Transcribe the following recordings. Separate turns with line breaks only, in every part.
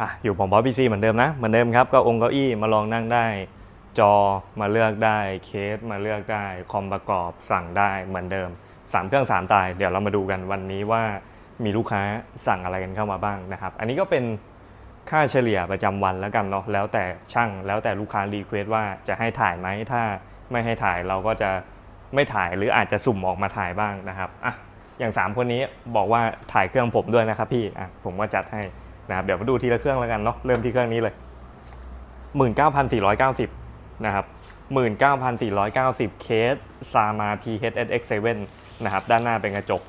อะอยู่ผมบอสพีซีเหมือนเดิมนะเหมือนเดิมครับก็องค์เก้าอี้มาลองนั่งได้ จอมาเลือกได้เคสมาเลือกได้คอมประกอบสั่งได้เหมือนเดิม 3 เครื่อง 3 ตาย เดี๋ยวเรามาดูกันวันนี้ว่ามีลูกค้าสั่งอะไรกันเข้ามาบ้างนะครับ อันนี้ก็เป็นค่าเฉลี่ยประจำวันแล้วกันเนาะแล้วแต่ช่างแล้วแต่ลูกค้ารีเควสว่าจะให้ถ่ายไหมถ้าไม่ให้ถ่ายเราก็จะไม่ถ่ายหรืออาจจะสุ่มออกมาถ่ายบ้างนะครับอะอย่าง 3 คนนี้บอกว่าถ่ายเครื่องผมด้วยนะครับพี่อะผมก็จัดให้ นะครับเดี๋ยวมาดูทีละเครื่องแล้วกันเนาะเริ่มที่เครื่องนี้เลย 19,490 นะครับ 19,490 เคสซามา PHSX7 นะครับ ด้านหน้าเป็นกระจก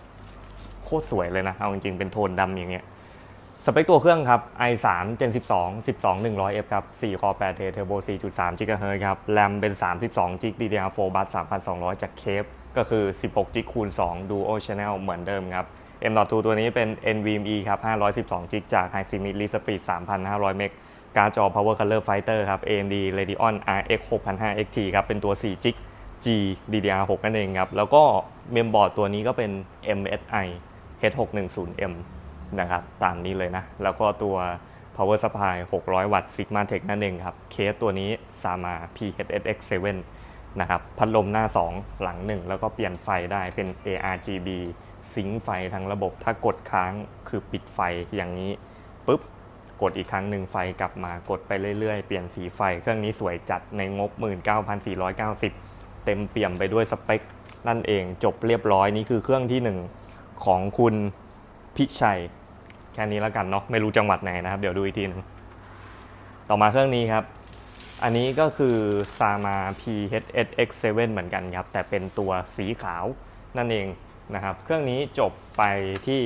โคตรสวยเลยนะ เอาจริงๆ เป็นโทนดำอย่างเงี้ย สเปคตัวเครื่องครับ i3 Gen 12 12 100F ครับ4 Core 8 t Turbo 4.3 GHz ครับ RAM เป็น 32 GB DDR4 บัส 3,200 จากเคฟก็คือ 16 GB คูณ 2 Duo Channel เหมือนเดิมครับ M.2 ตัวนี้เป็น NVMe ครับ512 g จาก High Speed Read Speed 3,500เมกการ์ดจอ Power Color Fighter ครับ AMD Radeon RX 6005 XT ครับ เป็นตัว4 g G DDR6 นั่นเองครับ แล้วก็เมมบอร์ดตัวนี้ก็เป็น MSI H610M นะครับ ตามนี้เลยนะ แล้วก็ตัว power supply 600 วัตต์ Sigma Tech นั่นเองครับ เคสตัวนี้ Sama PHSX7 นะครับ พัดลมหน้า 2 หลัง 1 แล้วก็เปลี่ยนไฟได้เป็น ARGB ซิงค์ไฟทั้งระบบ ถ้ากดค้างคือปิดไฟอย่างนี้ปุ๊บกดอีกครั้งหนึ่งไฟกลับมากดไปเรื่อย ๆ เปลี่ยนสีไฟ เครื่องนี้สวยจัดในงบ 19,490 เต็มเปี่ยมไปด้วยสเปค นั่นเองจบเรียบร้อยนี่คือเครื่องที่หนึ่งของคุณพิชัย แค่นี้แล้วกันเนาะไม่รู้จังหวัดไหนนะครับ เดี๋ยวดูอีกทีหนึงต่อมาเครื่องนี้ครับ อันนี้ก็คือ Sama PHSX7 เหมือนกันครับ แต่เป็นตัวสีขาวนั่นเอง นะครับ เครื่องนี้จบไปที่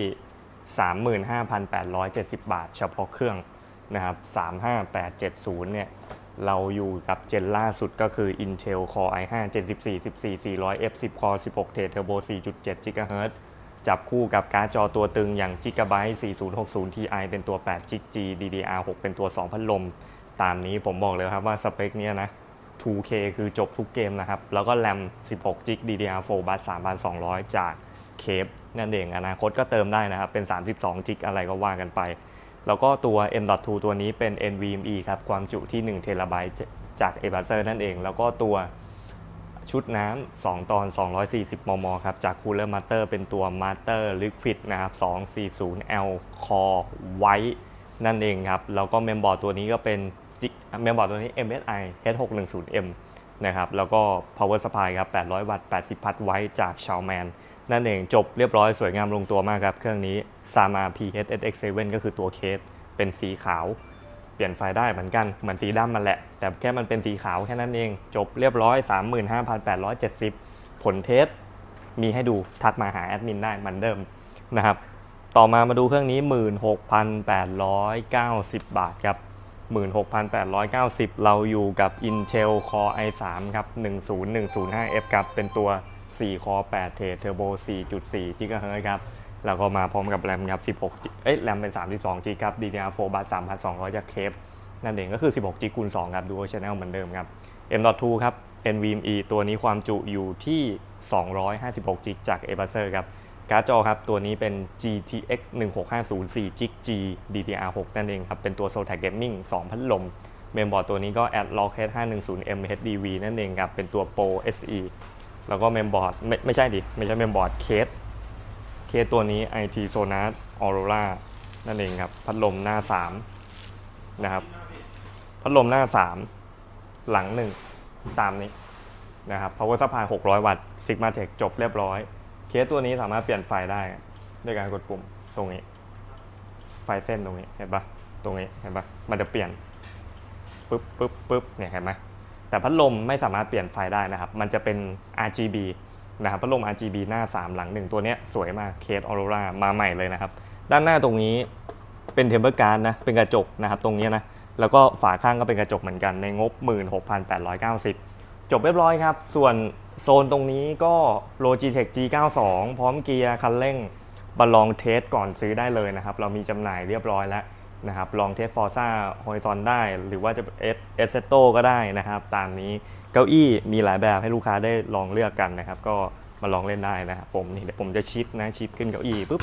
35,870 บาท เฉพาะเครื่องนะครับ 35870 เนี่ย เราอยู่กับเจนล่าสุดก็คือ Intel Core i5 Gen 14 14 400 F 10 Core 16 t Turbo 4.7 GHz จับคู่กับการ์ดจอตัวตึงอย่าง Gigabyte 4060 Ti เป็นตัว8 g g DDR6 เป็นตัว2พัดลม ตามนี้ผมบอกเลยครับว่าสเปคเนี้ยนะ 2K คือจบทุกเกมนะครับ แล้วก็แรม 16 g b DDR4 บัส3,200 จาก เคปนั่นเองอนาคตก็เติมได้นะครับ เป็น 32 g อะไรก็ว่ากันไป แล้วก็ตัว M.2 ตัวนี้เป็น NVMe ครับ ความจุที่1 t b จาก a b a z e r นั่นเอง แล้วก็ตัวชุดน้ำ 2 ตอน 240 มม ครับ จาก Cooler Master เป็นตัว Master Liquid นะครับ 240L Core White นั่นเองครับ แล้วก็เมมบอร์ดตัวนี้ก็เป็นเมมบอร์ดตัวนี้ MSI H610M นะครับ แล้วก็ power supply ครับ 800 วัตต์ 80 พัทไว้จาก Xiaoman นั่นเองจบเรียบร้อยสวยงามลงตัวมากครับ เครื่องนี้ Sama PHSX7 ก็คือตัวเคสเป็นสีขาว เปลี่ยนไฟได้เหมือนกัน เหมือนสีดำมันแหละ แต่แค่มันเป็นสีขาวแค่นั้นเอง จบเรียบร้อย 35,870 ผลเทสมีให้ดูทักมาหาแอดมินได้เหมือนเดิมนะครับ ต่อมามาดูเครื่องนี้ 16,890 บาทครับ 16,890 เราอยู่กับ Intel Core i3 ครับ 10105F ครับ เป็นตัว 4 Core 8 t Turbo 4.4 GHz ครับ แล้วก็มาพร้อมกับแรมครับ 16 เอ้ย แรมเป็น 32 G ครับ DDR4 บัส3,200 จากเคปนั่นเองก็คือ 16 G คูณ2ครับ Dual Channel เหมือนเดิมครับ M.2 ครับ NVMe ตัวนี้ความจุอยู่ที่ 256 G จาก a b a z e r ครับ การ์ดจอครับ ตัวนี้เป็น GTX 1650 4 g G DDR6 นั่นเองครับ เป็นตัว Zotac Gaming 2 พัดลม เมมบอร์ดตัวนี้ก็ Adlock H510M HDV นั่นเองครับ เป็นตัว Pro SE แล้วก็เมมบอร์ดไม่ไม่ใช่ดิ ไม่ใช่เมมบอร์ดเคส เคสตัวนี้ IT Sonar Aurora นั่นเองครับ พัดลมหน้า 3 นะครับ พัดลมหน้า 3 หลัง 1 ตามนี้นะครับ power supply 600 วัตต์ Sigma Tech จบเรียบร้อย เคสตัวนี้สามารถเปลี่ยนไฟได้ด้วยการกดปุ่มตรงนี้ ไฟเส้นตรงนี้เห็นปะตรงนี้เห็นปะมันจะเปลี่ยนปึ๊บปึ๊บปึ๊บเนี่ยเห็นไหมแต่พัดลมไม่สามารถเปลี่ยนไฟได้นะครับ มันจะเป็น RGB นะครับพัดลม RGB หน้า 3 หลัง 1 ตัวเนี้ยสวยมากเคสออโรรามาใหม่เลยนะครับ ด้านหน้าตรงนี้เป็นเทมเ r อร์การ์ดนะเป็นกระจกนะครับตรงนี้นะแล้วก็ฝาข้างก็เป็นกระจกเหมือนกันในงบ 16,890 จบเรียบร้อยครับ ส่วน โซนตรงนี้ก็ Logitech G92 พร้อมเกียร์คันเร่งบลองเทสก่อนซื้อได้เลยนะครับ เรามีจำหน่ายเรียบร้อยแล้วนะครับ ลองเทส Forza Horizon ได้ หรือว่าจะเอสเอสโตก็ได้นะครับ ตามนี้เก้าอี้มีหลายแบบให้ลูกค้าได้ลองเลือกกันนะครับ ก็มาลองเล่นได้นะครับผมนี่เดี๋ยวผมจะชิปนะชิปขึ้นเก้าอี้ปุ๊บ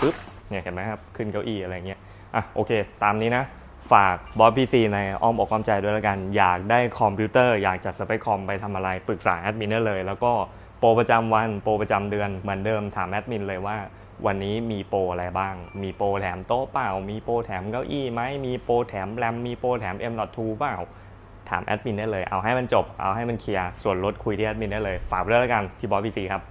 ปุ๊บเนี่ยเห็นไหมครับขึ้นเก้าอี้อะไรเงี้ยอะโอเค ตามนี้นะ ฝากบอสพีซีในอ้อมอกอ้อมใจด้วยล้วกัน อยากได้คอมพิวเตอร์ อยากจัดสเปคคอมไปทำอะไร ปรึกษาแอดมินได้เลย แล้วก็โปรประจำวันโปรประจำเดือนเหมือนเดิมถามแอดมินเลยว่า วันนี้มีโปรอะไรบ้าง มีโปรแถมโต๊ะเปล่า มีโปรแถมเก้าอี้ไหมมีโปรแถมแรมมีโปรแถม M.2 เปล่า ถามแอดมินได้เลย เอาให้มันจบ เอาให้มันเคลียร์ ส่วนลดคุยที่แอดมินได้เลย ฝากไว้ด้วยล้วกันที่บอสพีซีครับ